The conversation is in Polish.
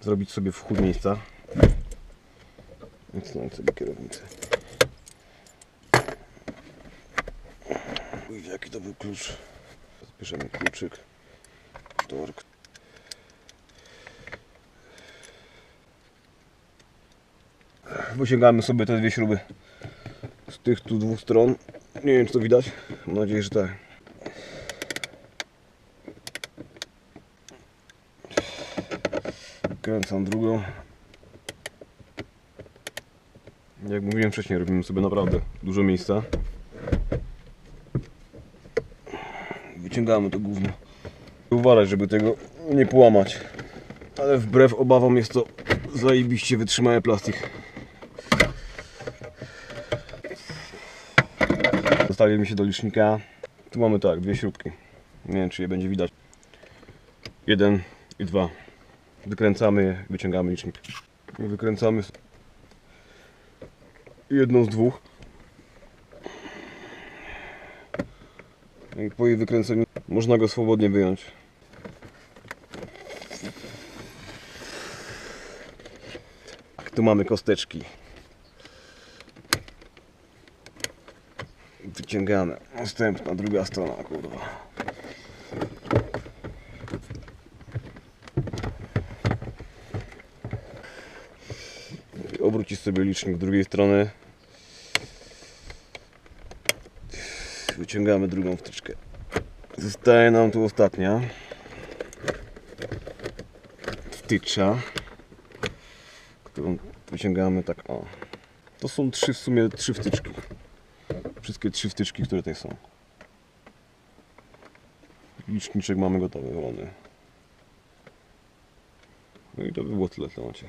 zrobić sobie w chód miejsca. Odsunąć sobie kierownicę. Uj, jaki to był klucz. Zbierzemy kluczyk. Tork. Wyciągamy sobie te dwie śruby z tych tu dwóch stron. Nie wiem czy to widać. Mam nadzieję, że tak. Kręcam drugą. Jak mówiłem wcześniej, robimy sobie naprawdę dużo miejsca. Wyciągamy to gówno. Uważać, żeby tego nie połamać. Ale wbrew obawom jest to zajebiście wytrzymały plastik. Zostawimy się do licznika. Tu mamy tak, dwie śrubki. Nie wiem czy je będzie widać. Jeden i dwa. Wykręcamy wyciągamy licznik. Wykręcamy jedną z dwóch. I po jej wykręceniu można go swobodnie wyjąć. Tak, tu mamy kosteczki. Wyciągamy. Następna, druga strona, kurwa. Obrócisz sobie licznik drugiej strony. Wyciągamy drugą wtyczkę. Zostaje nam tu ostatnia. Wtycza. Którą wyciągamy tak o. To są trzy w sumie trzy wtyczki. Wszystkie trzy wtyczki, które tutaj są. Liczniczek mamy gotowy, wolny. No i to by było tyle w temacie.